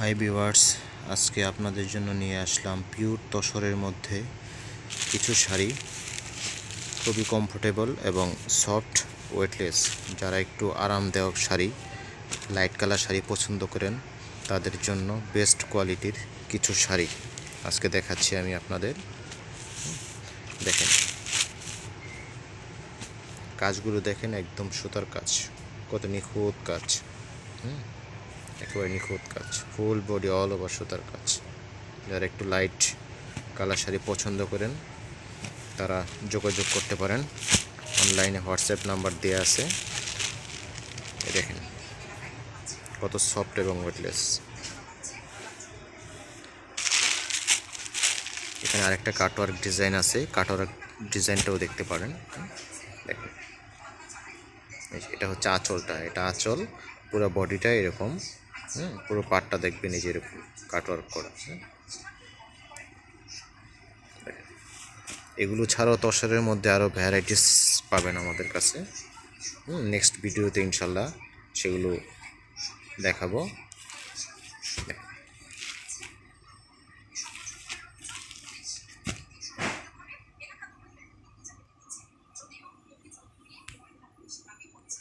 Hi viewers, আজকে আপনাদের জন্য নিয়ে আসলাম পিওর তসরের মধ্যে কিছু শাড়ি। খুবই কমফোর্টেবল এবং সফট ওয়েটলেস যারা একটু আরামদায়ক শাড়ি লাইট কালার শাড়ি পছন্দ করেন, তাদের জন্য বেস্ট কোয়ালিটির কিছু শাড়ি আজকে দেখাচ্ছি আমি আপনাদের। দেখেন। কাজগুলো দেখেন, একদম সুতার কাজ, কত নিখুঁত কাজ। হুম। একেবারে নিখুঁত কাজ ফুল বডি অল ওভার সুতার কাজ। যারা একটু লাইট কালার শাড়ি পছন্দ করেন, তারা যোগাযোগ করতে পারেন। অনলাইনে হোয়াটসঅ্যাপ নাম্বার দেওয়া আছে। দেখেন, কত সফট এবং ওয়েটলেস এখানে আরেকটা কাটওয়ার্ক ডিজাইন আছে। কাটওয়ার্ক ডিজাইনটাও দেখতে পারেন। দেখেন এটা হচ্ছে আঁচলটা। এটা আঁচল পুরো বডিটা এরকম, হুম, পুরো পাটটা দেখবেন এই যে এরকম কাটওয়ার্ক করা। এগুলো ছাড়াও তসরের মধ্যে আরও ভ্যারাইটিস পাবেন আমাদের কাছে, হুম নেক্সট ভিডিওতে ইনশাল্লাহ সেগুলো দেখাবো